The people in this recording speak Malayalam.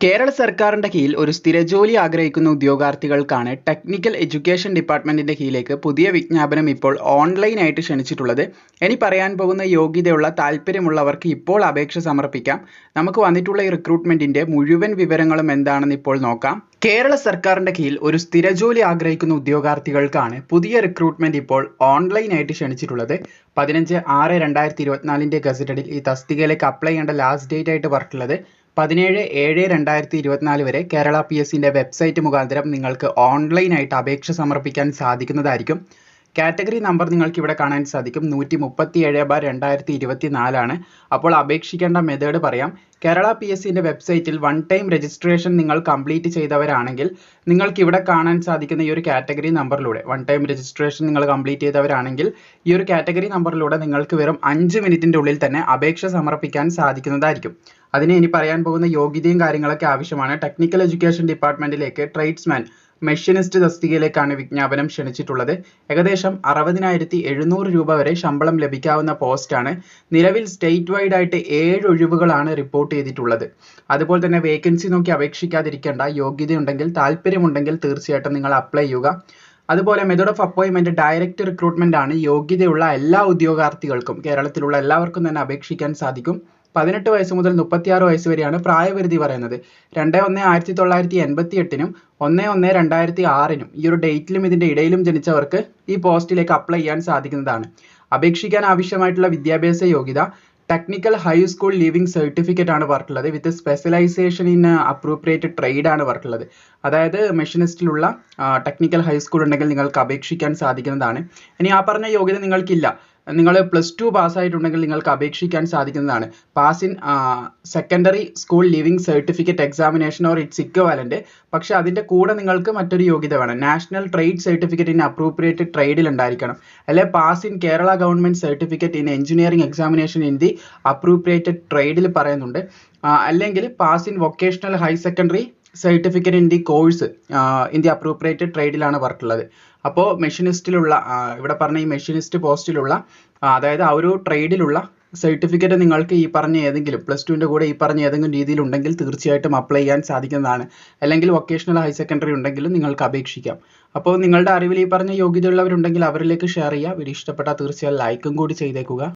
കേരള സർക്കാരിന്റെ കീഴിൽ ഒരു സ്ഥിരജോലി ആഗ്രഹിക്കുന്ന ഉദ്യോഗാർത്ഥികൾക്കാണ് ടെക്നിക്കൽ എഡ്യൂക്കേഷൻ ഡിപ്പാർട്ട്മെന്റിന്റെ കീഴിലേക്ക് പുതിയ വിജ്ഞാപനം ഇപ്പോൾ ഓൺലൈനായിട്ട് ക്ഷണിച്ചിട്ടുള്ളത്. ഇനി പറയാൻ പോകുന്ന യോഗ്യതയുള്ള താല്പര്യമുള്ളവർക്ക് ഇപ്പോൾ അപേക്ഷ സമർപ്പിക്കാം. നമുക്ക് വന്നിട്ടുള്ള ഈ റിക്രൂട്ട്മെന്റിന്റെ മുഴുവൻ വിവരങ്ങളും എന്താണെന്ന് ഇപ്പോൾ നോക്കാം. കേരള സർക്കാരിന്റെ കീഴിൽ ഒരു സ്ഥിരജോലി ആഗ്രഹിക്കുന്ന ഉദ്യോഗാർത്ഥികൾക്കാണ് പുതിയ റിക്രൂട്ട്മെന്റ് ഇപ്പോൾ ഓൺലൈനായിട്ട് ക്ഷണിച്ചിട്ടുള്ളത്. പതിനഞ്ച് ആറ് രണ്ടായിരത്തി ഇരുപത്തിനാലിന്റെ ഗസറ്റഡിൽ ഈ തസ്തികയിലേക്ക് അപ്ലൈ ചെയ്യേണ്ട ലാസ്റ്റ് ഡേറ്റ് ആയിട്ട് പറഞ്ഞിട്ടുള്ളത്. പതിനേഴ് ഏഴ് രണ്ടായിരത്തി ഇരുപത്തിനാല് വരെ കേരള പി എസ് സിന്റെ വെബ്സൈറ്റ് മുഖാന്തരം നിങ്ങൾക്ക് ഓൺലൈനായിട്ട് അപേക്ഷ സമർപ്പിക്കാൻ സാധിക്കുന്നതായിരിക്കും. കാറ്റഗറി നമ്പർ നിങ്ങൾക്ക് ഇവിടെ കാണാൻ സാധിക്കും. നൂറ്റി മുപ്പത്തി ഏഴ് ബാർ രണ്ടായിരത്തി ഇരുപത്തി നാലാണ് അപ്പോൾ അപേക്ഷിക്കേണ്ട മെത്തേഡ് പറയാം. കേരള പി എസ് സിന്റെ വെബ്സൈറ്റിൽ വൺ ടൈം രജിസ്ട്രേഷൻ നിങ്ങൾ കംപ്ലീറ്റ് ചെയ്തവരാണെങ്കിൽ നിങ്ങൾക്ക് ഇവിടെ കാണാൻ സാധിക്കുന്ന ഈ ഒരു കാറ്റഗറി നമ്പറിലൂടെ വൺ ടൈം രജിസ്ട്രേഷൻ നിങ്ങൾ കംപ്ലീറ്റ് ചെയ്തവരാണെങ്കിൽ ഈ ഒരു കാറ്റഗറി നമ്പറിലൂടെ നിങ്ങൾക്ക് വെറും അഞ്ച് മിനിറ്റിന്റെ ഉള്ളിൽ തന്നെ അപേക്ഷ സമർപ്പിക്കാൻ സാധിക്കുന്നതായിരിക്കും. അതിന് ഇനി പറയാൻ പോകുന്ന യോഗ്യതയും കാര്യങ്ങളൊക്കെ ആവശ്യമാണ്. ടെക്നിക്കൽ എഡ്യൂക്കേഷൻ ഡിപ്പാർട്ട്മെന്റിലേക്ക് ട്രേഡ്സ്മാൻ മെഷീനിസ്റ്റ് തസ്തികയിലേക്കാണ് വിജ്ഞാപനം ക്ഷണിച്ചിട്ടുള്ളത്. ഏകദേശം അറുപതിനായിരത്തി എഴുന്നൂറ് രൂപ വരെ ശമ്പളം ലഭിക്കാവുന്ന പോസ്റ്റാണ് നിലവിൽ സ്റ്റേറ്റ് വൈഡ് ആയിട്ട് ഏഴ് ഒഴിവുകളാണ് റിപ്പോർട്ട് ചെയ്തിട്ടുള്ളത്. അതുപോലെ തന്നെ വേക്കൻസി നോക്കി അപേക്ഷിക്കാതിരിക്കേണ്ട യോഗ്യതയുണ്ടെങ്കിൽ താല്പര്യമുണ്ടെങ്കിൽ തീർച്ചയായിട്ടും നിങ്ങൾ അപ്ലൈ ചെയ്യുക. അതുപോലെ മെത്തേഡ് ഓഫ് അപ്പോയിൻമെന്റ് ഡയറക്റ്റ് റിക്രൂട്ട്മെന്റ് ആണ് യോഗ്യതയുള്ള എല്ലാ ഉദ്യോഗാർത്ഥികൾക്കും കേരളത്തിലുള്ള എല്ലാവർക്കും തന്നെ അപേക്ഷിക്കാൻ സാധിക്കും. പതിനെട്ട് വയസ്സ് മുതൽ മുപ്പത്തിയാറ് വയസ്സ് വരെയാണ് പ്രായപരിധി പറയുന്നത്. രണ്ട് ഒന്ന് ആയിരത്തി തൊള്ളായിരത്തി എൺപത്തി എട്ടിനും ഒന്ന് ഒന്ന് രണ്ടായിരത്തി ആറിനും ഈ ഒരു ഡേറ്റിലും ഇതിന്റെ ഇടയിലും ജനിച്ചവർക്ക് ഈ പോസ്റ്റിലേക്ക് അപ്ലൈ ചെയ്യാൻ സാധിക്കുന്നതാണ്. അപേക്ഷിക്കാൻ ആവശ്യമായിട്ടുള്ള വിദ്യാഭ്യാസ യോഗ്യത ടെക്നിക്കൽ ഹൈസ്കൂൾ ലീവിംഗ് സർട്ടിഫിക്കറ്റ് ആണ് പറഞ്ഞിട്ടുള്ളത്. With specialisation in appropriate trade ആണ് പറഞ്ഞിട്ടുള്ളത്. അതായത് മെഷീനിസ്റ്റിലുള്ള ടെക്നിക്കൽ ഹൈസ്കൂൾ ഉണ്ടെങ്കിൽ നിങ്ങൾക്ക് അപേക്ഷിക്കാൻ സാധിക്കുന്നതാണ്. ഇനി ആ പറഞ്ഞ യോഗ്യത നിങ്ങൾക്കില്ല. നിങ്ങൾ പ്ലസ് ടു പാസ്സായിട്ടുണ്ടെങ്കിൽ നിങ്ങൾക്ക് അപേക്ഷിക്കാൻ സാധിക്കുന്നതാണ്. Pass in secondary school leaving certificate examination or its equivalent പക്ഷെ അതിന്റെ കൂടെ നിങ്ങൾക്ക് മറ്റൊരു യോഗ്യത വേണം. National trade certificate in appropriate ട്രേഡിൽ ഉണ്ടായിരിക്കണം. അല്ലെ pass in Kerala government certificate in engineering examination in the appropriated ട്രേഡിൽ പറയുന്നുണ്ട്. അല്ലെങ്കിൽ pass in vocational higher secondary certificate in the course in the appropriated ട്രേഡിലാണ് വർക്കുള്ളത് അപ്പോൾ മെഷീനിസ്റ്റിലുള്ള ഇവിടെ പറഞ്ഞ ഈ മെഷീനിസ്റ്റ് പോസ്റ്റിലുള്ള അതായത് ആ ഒരു ട്രേഡിലുള്ള സർട്ടിഫിക്കറ്റ് നിങ്ങൾക്ക് ഈ പറഞ്ഞ ഏതെങ്കിലും പ്ലസ് ടുവിന്റെ കൂടെ ഈ പറഞ്ഞ ഏതെങ്കിലും രീതിയിൽ ഉണ്ടെങ്കിൽ തീർച്ചയായിട്ടും അപ്ലൈ ചെയ്യാൻ സാധിക്കുന്നതാണ്. അല്ലെങ്കിൽ വൊക്കേഷണൽ ഹയർ സെക്കൻഡറി ഉണ്ടെങ്കിലും നിങ്ങൾക്ക് അപേക്ഷിക്കാം. അപ്പോൾ നിങ്ങളുടെ അറിവിൽ ഈ പറഞ്ഞ യോഗ്യതയുള്ളവരുണ്ടെങ്കിൽ അവരിലേക്ക് ഷെയർ ചെയ്യുക. വീഡിയോ ഇഷ്ടപ്പെട്ടാൽ തീർച്ചയായും ലൈക്കും കൂടി ചെയ്തേക്കുക.